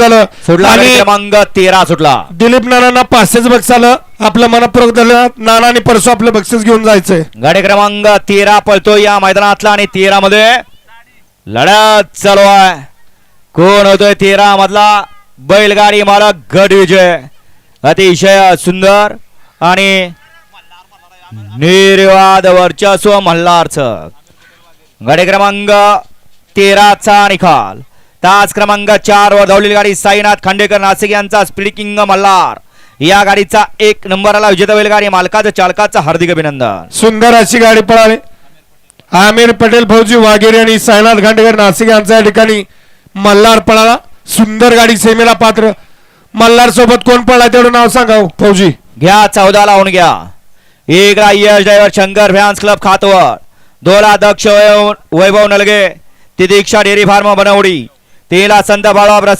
झालं. सोडला गाडी आणि क्रमांक तेरा सुटला. दिलीप नानांना पाचशेच बक्षीस आलं आपलं मनपूर्वक झालं नाना आणि परसू आपलं बक्षीस घेऊन जायचंय. गाडी क्रमांक तेरा पळतो या मैदानातला आणि तेरा मध्ये लढत चालू आहे. कोण होतोय तेरा मधला बैलगाडी मालक गट विजय. अतिशय सुंदर आणि निर्वाद वर्चस्व मल्हारचं. गाडी क्रमांक तेराचा निकाल. तास क्रमांक चार वर धावलेली गाडी साईनाथ खांडेकर नाशिक यांचा स्पीड किंग मल्हार. या गाडीचा एक नंबरला विजेता बैलगाडी मालकाचं चालकाचं हार्दिक अभिनंदन. सुंदर अशी गाडी पळाली. आमिर पटेल फौजी वाघेरे आणि सायनाथ खांडेकर नाशिक यांचा या ठिकाणी मल्हार पळाला. सुंदर गाडी सेमेला पात्र. मल्हार सोबत कोण पळला तेवढं नाव सांगा हो, फौजी. घ्या चौदा लावून घ्या. एक Yash driver Shankar fans club खातवर. दोला दक्ष वैभव वैभव नलगे. ती दीक्षा डेअरी फार्म बनवडी. तेला संत बाळाप्रसाद